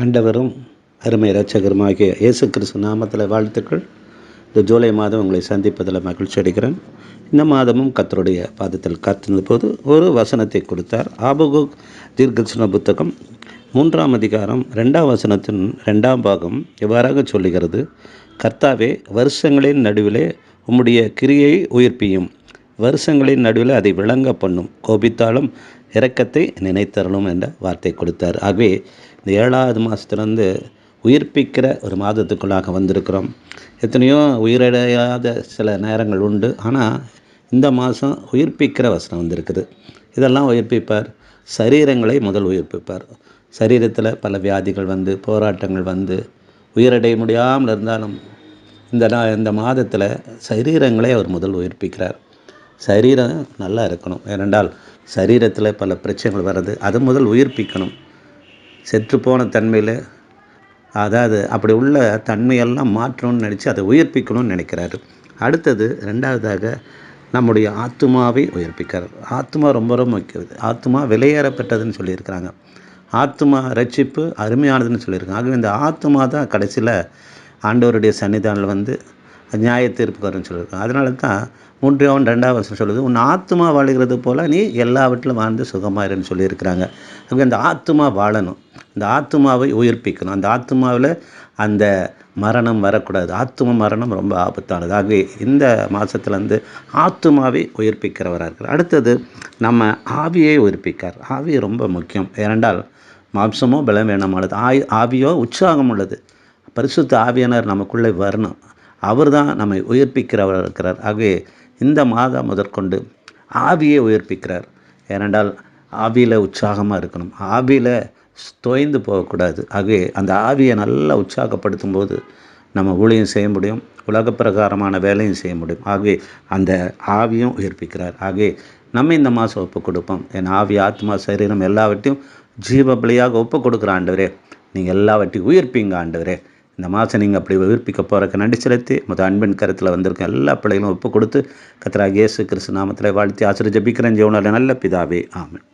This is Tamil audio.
ஆண்டவரும் அருமை இரட்சகருமாகிய இயேசு கிறிஸ்து நாமத்தில் வாழ்த்துக்கள். இந்த ஜூலை மாதம் உங்களை சந்திப்பதில் மகிழ்ச்சி அடைகிறேன். இந்த மாதமும் கத்தருடைய பாதத்தில் காத்திருந்த போது ஒரு வசனத்தை கொடுத்தார். ஆபகு தீர்க்கசன புத்தகம் மூன்றாம் அதிகாரம் ரெண்டாம் வசனத்தின் ரெண்டாம் பாகம் இவ்வாறாக சொல்லுகிறது. கர்த்தாவே வருஷங்களின் நடுவிலே உம்முடைய கிரியை உயிர்ப்பியும். வருஷங்களின் நடுவில் அதை விளங்க பண்ணும். கோபித்தாலும் இறக்கத்தை நினைத்தரணும் என்ற வார்த்தை கொடுத்தார். ஆகவே இந்த ஏழாவது மாதத்துலேருந்து உயிர்ப்பிக்கிற ஒரு மாதத்துக்குள்ளாக வந்திருக்கிறோம். எத்தனையோ உயிரடையாத சில நேரங்கள் உண்டு. ஆனால் இந்த மாதம் உயிர்ப்பிக்கிற வசனம் வந்திருக்குது. இதெல்லாம் உயிர்ப்பிப்பார். சரீரங்களை முதல் உயிர்ப்பிப்பார். சரீரத்தில் பல வியாதிகள் வந்து போராட்டங்கள் வந்து உயிரடைய முடியாமல் இருந்தாலும் இந்த இந்த மாதத்தில் சரீரங்களை அவர் முதல் உயிர்ப்பிக்கிறார். சரீரம் நல்லா இருக்கணும். ஏனென்றால் சரீரத்தில் பல பிரச்சனைகள் வர்றது அது முதல் உயிர்ப்பிக்கணும். செற்றுப்போன தன்மையில் அதாவது அப்படி உள்ள தன்மையெல்லாம் மாற்றணும்னு நினச்சி அதை உயிர்ப்பிக்கணும்னு நினைக்கிறாரு. அடுத்தது ரெண்டாவதாக நம்முடைய ஆத்மாவை உயிர்ப்பிக்கிறார். ஆத்மா ரொம்ப ரொம்ப முக்கியது. ஆத்மா விலையேறப்பட்டதுன்னு சொல்லியிருக்கிறாங்க. ஆத்மா ரட்சிப்பு அருமையானதுன்னு சொல்லியிருக்காங்க. ஆகவே இந்த ஆத்மா தான் கடைசியில் ஆண்டவருடைய சன்னிதானில் வந்து நியாய தீர்ப்பு வரும்னு சொல்லியிருக்கோம் அதனால தான் மூன்றாவது ரெண்டாவது வருஷம் சொல்லுது உன் ஆத்மா வாழுகிறது போல் நீ எல்லாவற்றிலும் வாழ்ந்து சுகமாயிருன்னு சொல்லியிருக்கிறாங்க. அப்படி அந்த ஆத்மா வாழணும். இந்த ஆத்மாவை உயிர்ப்பிக்கணும். அந்த ஆத்மாவில் அந்த மரணம் வரக்கூடாது. ஆத்ம மரணம் ரொம்ப ஆபத்தானது. ஆகவே இந்த மாதத்துலேருந்து ஆத்மாவை உயிர்ப்பிக்கிறவராக இருக்கிறார் அடுத்தது நம்ம ஆவியை உயிர்ப்பிக்கார். ஆவி ரொம்ப முக்கியம். ஏனென்றால் மாம்சமோ பலவீனமானது ஆய் ஆவியோ உற்சாகம் உள்ளது. பரிசுத்த ஆவியானவர் நமக்குள்ளே வரணும். அவர் தான் நம்மை உயிர்ப்பிக்கிறவர் இருக்கிறார். ஆகவே இந்த மாதம் முதற்கொண்டு ஆவியை உயிர்ப்பிக்கிறார். ஏனென்றால் ஆவியில் உற்சாகமாக இருக்கணும். ஆவியில் தோய்ந்து போகக்கூடாது. ஆகவே அந்த ஆவியை நல்லா உற்சாகப்படுத்தும் போது நம்ம ஊழியம் செய்ய முடியும். உலக பிரகாரமான வேலையும் செய்ய முடியும். ஆகவே அந்த ஆவியும் உயிர்ப்பிக்கிறார். ஆகவே நம்ம இந்த மாதம் ஒப்பு கொடுப்போம். என் ஆவி ஆத்மா சரீரம் எல்லாவற்றையும் ஜீவ பலியாக ஒப்பு கொடுக்குற ஆண்டவரே நீங்கள் எல்லாவற்றையும் உயிர்ப்பீங்க ஆண்டவரே. இந்த மாதம் நீங்கள் அப்படி உயிர்ப்பிக்க போகிறக்க நடி செலுத்தி முத அன்பின் கருத்தில் வந்திருக்க எல்லா பிள்ளைகளும் ஒப்பு கொடுத்து கத்ரா கேசு கிறிஸ்து நாமத்தில் வாழ்த்தி ஆசிரியர் ஜபிக்கிறேன் ஜீவனில் நல்ல பிதாவே ஆமன்.